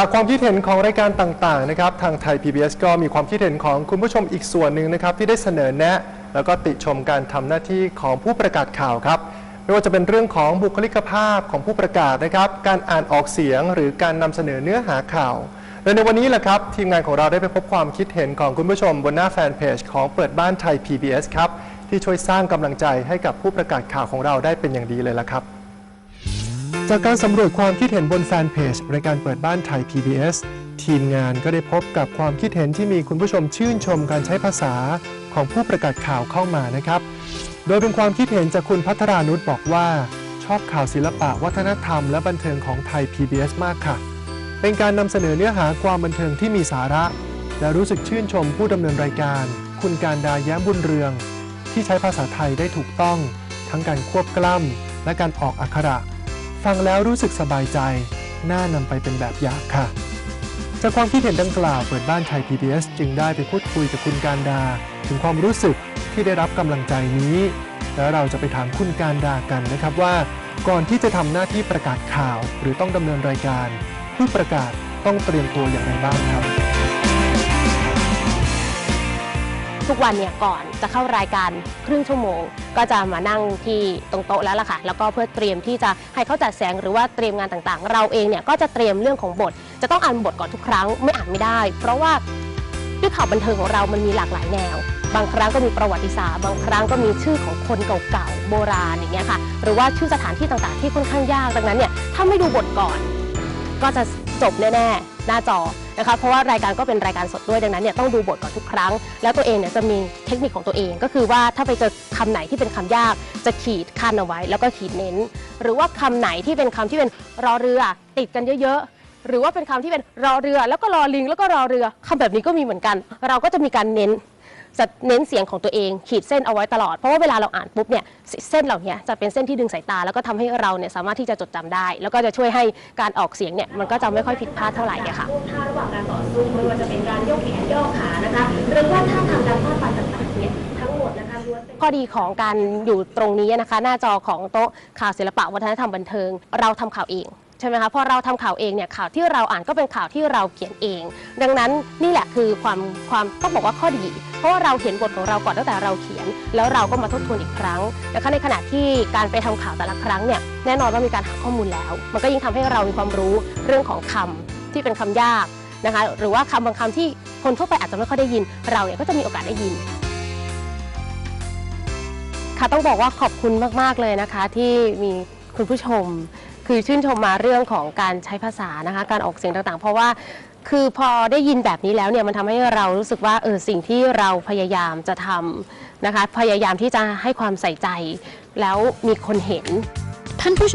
จากความคิดเห็นของรายการต่างๆนะครับทางไทย PBS ก็มีความคิดเห็นของคุณผู้ชมอีกส่วนหนึ่งนะครับที่ได้เสนอแนะ แล้วก็ติชมการทำหน้าที่ของผู้ประกาศข่าวครับไม่ว่าจะเป็นเรื่องของบุคลิกภาพของผู้ประกาศนะครับการอ่านออกเสียงหรือการนำเสนอเนื้อหาข่าว และในวันนี้แหละครับทีมงานของเราได้ไปพบความคิดเห็นของคุณผู้ชมบนหน้าแฟนเพจของเปิดบ้านไทย PBS ครับที่ช่วยสร้างกำลังใจให้กับผู้ประกาศข่าวของเราได้เป็นอย่างดีเลยละครับ จากการสำรวจความคิดเห็นบนแฟนเพจรายการเปิดบ้านไทย PBS ทีมงานก็ได้พบกับความคิดเห็นที่มีคุณผู้ชมชื่นชมการใช้ภาษาของผู้ประกาศข่าวเข้ามานะครับ โดยเป็นความคิดเห็นจากคุณพัทรานุชบอกว่า ชอบข่าวศิลปะวัฒนธรรมและบันเทิงของไทย PBS มากค่ะ เป็นการนำเสนอเนื้อหาความบันเทิงที่มีสาระ และรู้สึกชื่นชมผู้ดำเนินรายการ คุณการดาแย้มบุญเรือง ที่ใช้ภาษาไทยได้ถูกต้อง ทั้งการควบกล้ำและการออกอักขระ ฟังแล้วรู้สึกสบายใจ น่านำไปเป็นแบบอย่างค่ะ จากความคิดเห็นดังกล่าวเปิดบ้านไทย PBS จึงได้ไปพูดคุยกับคุณการดา ถึงความรู้สึกที่ได้รับกำลังใจนี้ แล้วเราจะไปถามคุณการดากันนะครับว่า ก่อนที่จะทำหน้าที่ประกาศข่าว หรือต้องดำเนินรายการ ผู้ประกาศต้องเตรียมตัวอย่างไรบ้างครับ กวันเนี่ยก่อนจะเข้ารายการครึ่งชั่วโมง ก็จะมานั่งที่ตรงโต๊ะแล้วล่ะค่ะ แล้วก็เพื่อเตรียมที่จะให้เขาจัดแสงหรือว่าเตรียมงานต่างๆ เราเองเนี่ยก็จะเตรียมเรื่องของบท จะต้องอ่านบทก่อนทุกครั้งไม่อ่านไม่ได้ เพราะว่าด้วยข่าวบันเทิงของเรามันมีหลากหลายแนว บางครั้งก็มีประวัติศาสตร์ บางครั้งก็มีชื่อของคนเก่าๆโบราณอย่างเงี้ยค่ะ หรือว่าชื่อสถานที่ต่างๆ ที่ค่อนข้างยากดังนั้นเนี่ยถ้าไม่ดูบทก่อน ก็จะจบแน่ๆ หน้าจอนะคะเพราะว่ารายการก็เป็นรายการสดด้วยดังนั้นเนี่ยต้องดูบทก่อนทุกครั้ง แล้วตัวเองเนี่ยจะมีเทคนิคของตัวเอง ก็คือว่าถ้าไปเจอคำไหนที่เป็นคำยากจะขีดคั้นเอาไว้ แล้วก็ขีดเน้น หรือว่าคำไหนที่เป็นคำที่เป็นรอเรือติดกันเยอะๆหรือว่าเป็นคำที่เป็นรอเรือ แล้วก็รอลิงแล้วก็รอเรือคำแบบนี้ก็มีเหมือนกัน เราก็จะมีการเน้น จะเน้นเสียงของตัวเอง ขีดเส้นเอาไว้ตลอด เพราะว่าเวลาเราอ่านปุ๊บเนี่ยเส้นเหล่านี้จะเป็นเส้นที่ดึงสายตา แล้วก็ทำให้เราเนี่ยสามารถที่จะจดจำได้ แล้วก็จะช่วยให้การออกเสียงเนี่ยมันก็จะไม่ค่อยผิดพลาดเท่าไหร่อะค่ะท่าระหว่างการต่อสู้ไม่ว่าจะเป็นการโยกแขนโยกขานะคะหรือว่าท่าทางการฟาดฟันต่างๆเนี่ยทั้งหมดนะคะล้วนเป็นข้อดีของการอยู่ตรงนี้นะคะ หน้าจอของโต๊ะข่าวศิลปะวัฒนธรรมบันเทิง เราทำข่าวเอง ใช่ไหมคะพอเราทำข่าวเองเนี่ยข่าวที่เราอ่านก็เป็นข่าวที่เราเขียนเอง ดังนั้นนี่แหละคือความความต้องบอกว่าข้อดี เพราะว่าเราเขียนบทของเราก่อนตั้งแต่เราเขียน แล้วเราก็มาทบทวนอีกครั้งนะคะในขณะที่การไปทำข่าวแต่ละครั้งเนี่ยแน่นอนว่ามีการหาข้อมูลแล้ว มันก็ยิ่งทำให้เรามีความรู้เรื่องของคำที่เป็นคำยากนะคะหรือว่าคำบางคำที่คนทั่วไปอาจจะไม่ค่อยได้ยิน เราเนี่ยก็จะมีโอกาสได้ยินค่ะต้องบอกว่าขอบคุณมาก ๆ เลยนะคะที่มีคุณผู้ชม คือชื่นชมมาเรื่องของการใช้ภาษานะคะ การออกเสียงต่างๆ เพราะว่าคือพอได้ยินแบบนี้แล้วเนี่ยมันทำให้เรารู้สึกว่าเออสิ่งที่เราพยายามจะทำนะคะ พยายามที่จะให้ความใส่ใจ แล้วมีคนเห็นท่านผู้ชม